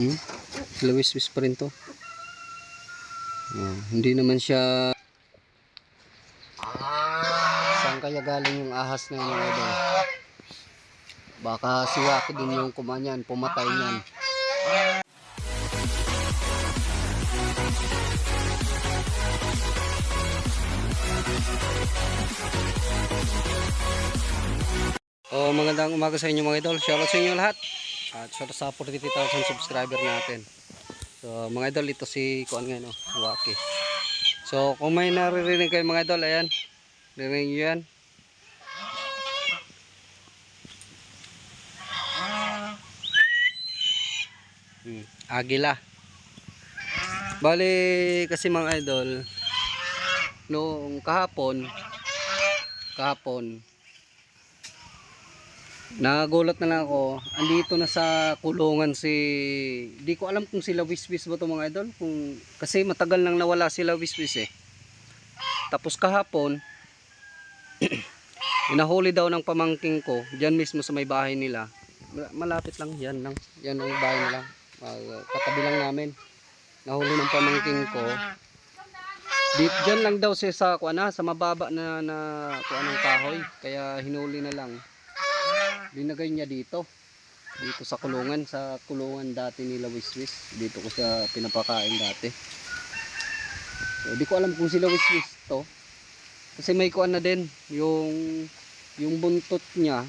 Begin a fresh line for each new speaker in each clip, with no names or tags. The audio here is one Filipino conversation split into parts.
Hmm? Lawis-wis pa rin to. Oh, hindi naman siya... Saan kaya galing yung ahas na yun idol? Baka si Waki din yung kumanyan, pumatay niyan. Oh, magandang umaga sa inyo mga idol. Shoutout sa inyo lahat. At shoutout sa 43,000 subscriber natin. So, mga idol, ito si Kuan ngayon, oh, Waki. So, kung may naririnig kayo mga idol, ayan. Narinig nyo yan. Hmm, agila. Bali, kasi mga idol, noong kahapon, kahapon, Nagulat na lang ako. Andito na sa kulungan si Di ko alam kung sila Wiswis ba 'to mga idol, kung kasi matagal nang nawala sila Wiswis eh. Tapos kahapon inahuli daw ng pamangking ko diyan mismo sa may bahay nila. Ma- Malapit lang yan lang. Yan ang bahay nila. Uh, katabi lang namin. Nahuli ng pamangking ko. Di, dyan lang daw siya sa kuana, sa mababa na na kuanong kahoy. Kaya hinuli na lang linagay niya dito. Dito sa kulungan sa kulungan dati nila Wiswis dito ko siya pinapakain dati. So, di ko alam kung sila Wiswis to. Kasi may kuan na din yung yung buntot niya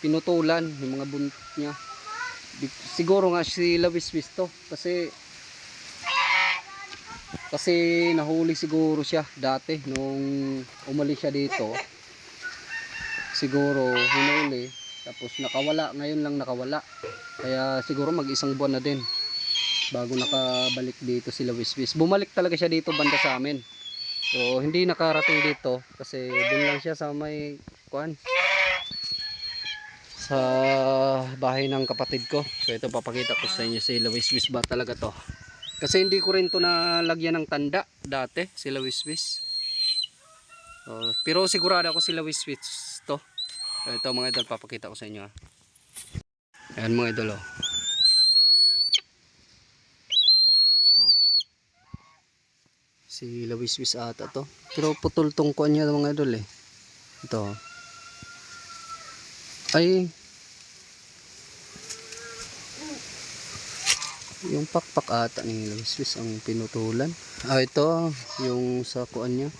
pinutulan yung mga buntot niya. Di, siguro nga sila Wiswis to. Kasi kasi nahuli siguro siya dati nung umalis siya dito siguro hinuli. Tapos nakawala ngayon lang nakawala. Kaya siguro mag isang buwan na din bago nakabalik dito sila Wiswis bumalik talaga siya dito banda sa amin. So hindi nakarating dito kasi doon lang siya sa may kuan sa bahay ng kapatid ko. So ito papakita ko sa inyo sila Wiswis ba talaga to? Kasi hindi ko rin to nalagyan ng tanda dati sila Wiswis Oh, pero sigurado ako sila Wiswis to. So, ito mga idol papakita ko sa inyo. ah. Ayan mga idol oh. oh. Si Lawiswis ata to. Pero putol tong kuan niya mga idol eh. Ito. oh. Ay. Yung pakpak ata ni Lawiswis ang pinutulan. Ah ito yung sa kuan niya.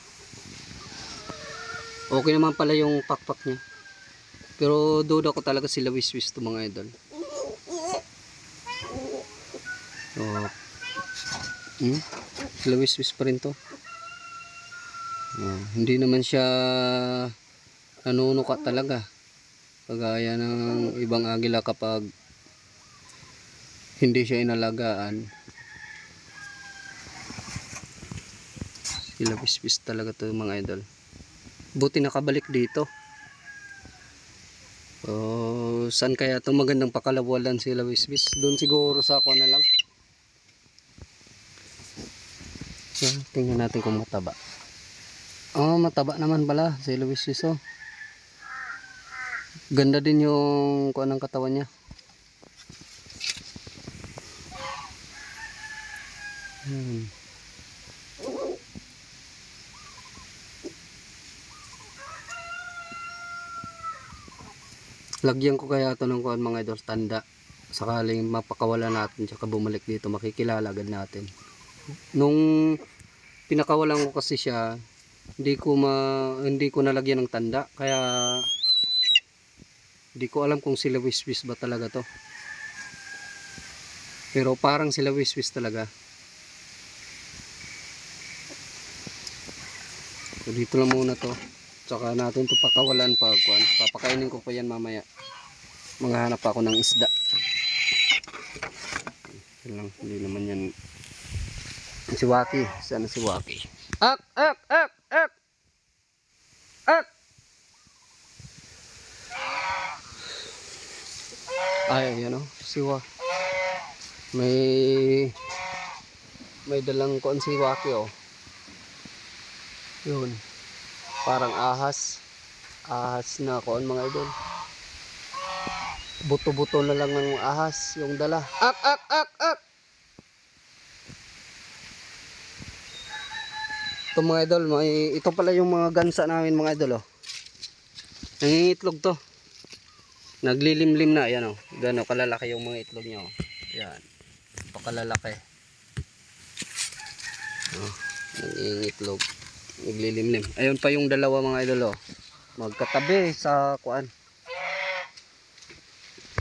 Okay naman pala yung pakpak niya. Pero duda ko talaga sila wiswis to mga idol. So, hmm? Sila wiswis pa rin to. Oh, hindi naman siya nanunuka talaga. Kagaya ng ibang agila kapag hindi siya inalagaan. Sila wiswis talaga to mga idol buti nakabalik dito. So saan kaya itong magandang pakalawalan sila wiswis doon siguro sa ako na lang. So, tingnan natin kung mataba. Oh mataba naman pala sila wiswis oh. Ganda din yung kuan ng katawan niya. Hmm. Lagyan ko kaya ito ng kuhan mga idol tanda. Sakaling mapakawala natin tsaka bumalik dito makikilala agad natin. Nung pinakawalan ko kasi siya, hindi ko ma hindi ko nalagyan ng tanda kaya hindi ko alam kung sila wiswis ba talaga to. Pero parang sila wiswis talaga. So dito lang muna to. Tsaka natin to pakawalan pa kuan. Papakainin ko pa yan mamaya. Manghahanap ako ng isda. Yan lang, hindi naman yan. Si Waki, sana si Waki. Ak, ak, ak, ak. Ak. Ay, yan o, si Wa. May may dalang kuan si Waki oh. Yun parang ahas ahas na kuan mga idol buto-buto na lang ng ahas yung dala. Ak, ak, ak, ak! Ito mga idol, may, ito pala yung mga gansa namin mga idol oh. Nangingitlog to. Naglilimlim na, yan oh. Gano kalalaki yung mga itlog niya oh. Yan. Pakalalaki. Oh, nangingitlog. Naglilimlim. Ayun pa yung dalawa mga idol oh. Magkatabi sa kuan.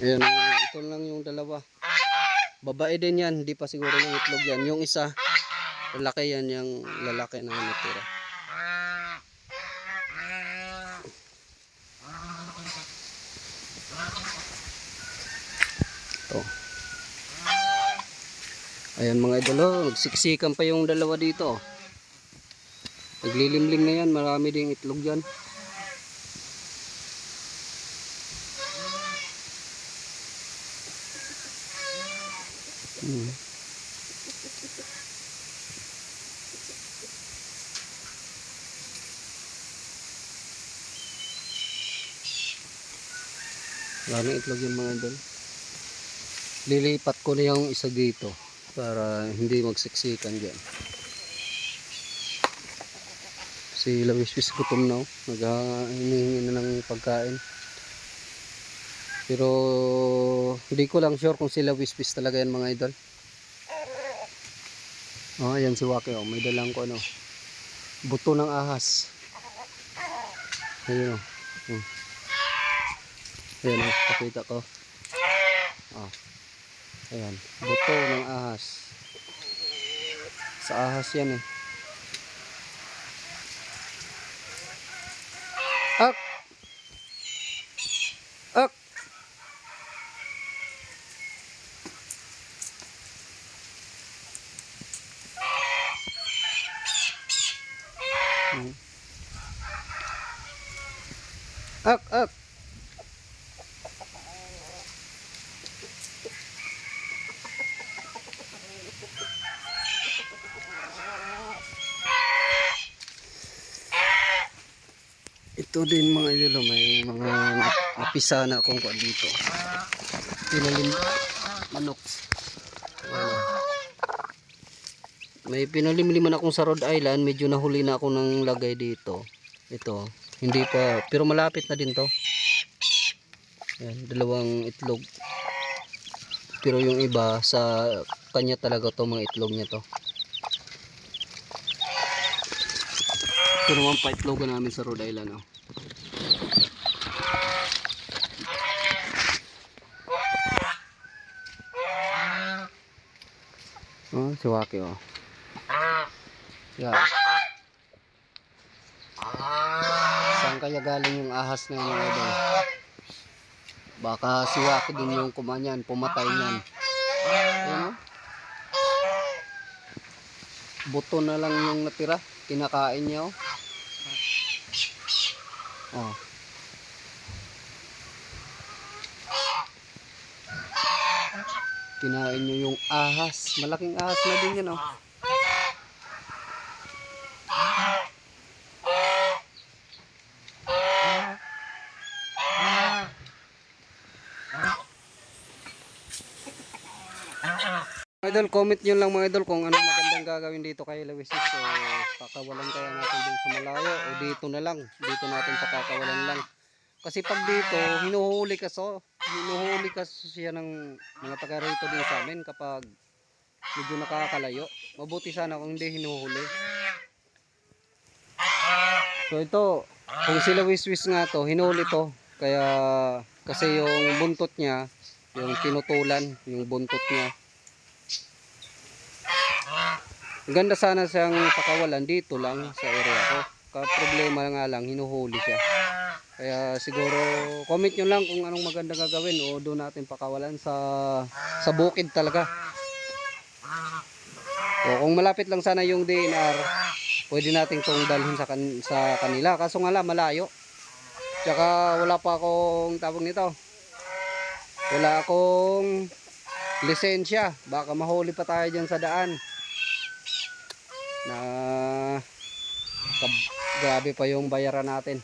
Ayun, oh, ito lang yung dalawa. Babae din yan, hindi pa siguro ng itlog yan. Yung isa, lalaki yan, yung lalaki na natira. Ito. Ayan mga idolo, nagsiksikan pa yung dalawa dito. Naglilimlim na yan, marami ding itlog dyan. Hmm. Na itlog yung mga idol. Lilipat ko na yung isa dito para hindi magsiksikan dyan. Si Lawiswis gutom na oh. Nag-hinihingi na ng pagkain. Pero hindi ko lang sure kung sila wispis talaga yan mga idol. Oh, ayan si Waki oh. May dalang ko ano. Buto ng ahas. Ayun oh. Hmm. Ayan oh, pakita ko. Oh. Ayan, buto ng ahas. Sa ahas yan eh. Ak! Ak! Hmm. Ak, ak. Ito din mga idolo, may mga napisa na akong kuha dito. Pinalim manok. May pinalimliman akong sa Rhode Island, medyo nahuli na ako ng lagay dito. Ito, hindi pa, pero malapit na din to. Ayan, dalawang itlog. Pero yung iba, sa kanya talaga to mga itlog niya to. Ito naman pa itlogan namin sa Rhode Island. Oh. Oh, si Waki oh. Yeah. Saan kaya galing yung ahas na yun idol? Baka si Waki din yung kumanyan, pumatay niyan. Ano? Buto na lang yung natira. Kinakain niya oh. Oh. Kinain niyo yung ahas. Malaking ahas na din yan oh. Idol, comment nyo lang mga idol kung anong magandang gagawin dito kay Lawisis. So, pakawalan kaya natin din sa malayo o dito na lang. Dito natin pakakawalan lang. Kasi pag dito, hinuhuli ka so, hinuhuli ka siya ng mga taga rito din sa amin kapag medyo nakakalayo. Mabuti sana kung hindi hinuhuli. So ito, kung sila wiswis nga to, hinuli to. Kaya kasi yung buntot niya, yung tinutulan, yung buntot niya. Ganda sana siyang pakawalan dito lang sa area ko. Ka problema nga lang, hinuhuli siya. Kaya siguro comment nyo lang kung anong maganda gagawin o doon natin pakawalan sa sa bukid talaga. O kung malapit lang sana yung DNR, pwede nating tong dalhin sa, kan sa kanila. Kaso nga lang, malayo. Tsaka wala pa akong tawag nito. Wala akong lisensya. Baka mahuli pa tayo dyan sa daan. Na grabe pa yung bayaran natin.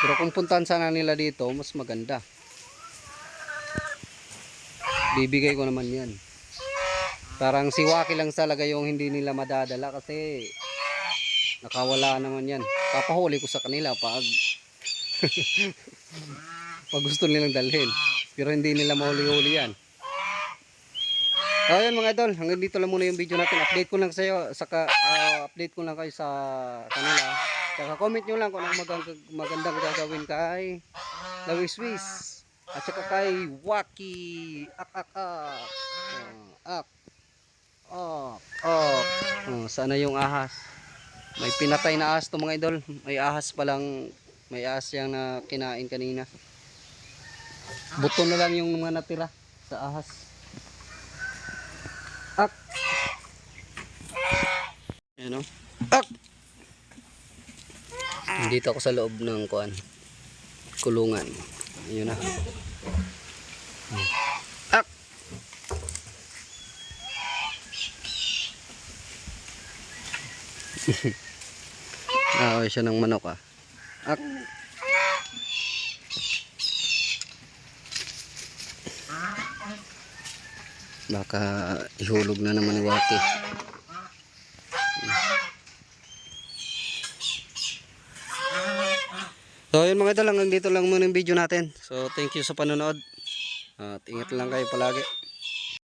Pero kung puntahan sana nila dito, mas maganda. Bibigay ko naman yan. Parang si Waki lang talaga yung hindi nila madadala kasi nakawala naman yan. Papahuli ko sa kanila pag pag gusto nilang dalhin. Pero hindi nila mahuli-huli yan. Ayun mga idol, hanggang dito lang muna yung video natin. Update ko lang sa iyo, saka ah, update ko lang kayo sa kanila. Saka comment nyo lang kung anong magandang, magandang gagawin kay Lawis Swiss. At saka kay Waki. Ak ak ak. Ah, ak. Ok. Oh, sana yung ahas. May pinatay na ahas to mga idol. May ahas pa lang. May ahas yang na kinain kanina. Buto na lang yung mga natira sa ahas. Ak. Ayan o. Ak. Dito ako sa loob ng kuan. Kulungan. Ayun na. Ak. ah, siya ng manok ah. Ak. Baka ihulog na naman ni Waki. So yun mga idol, hanggang dito lang muna yung video natin. So thank you sa panonood. At ingat lang kayo palagi.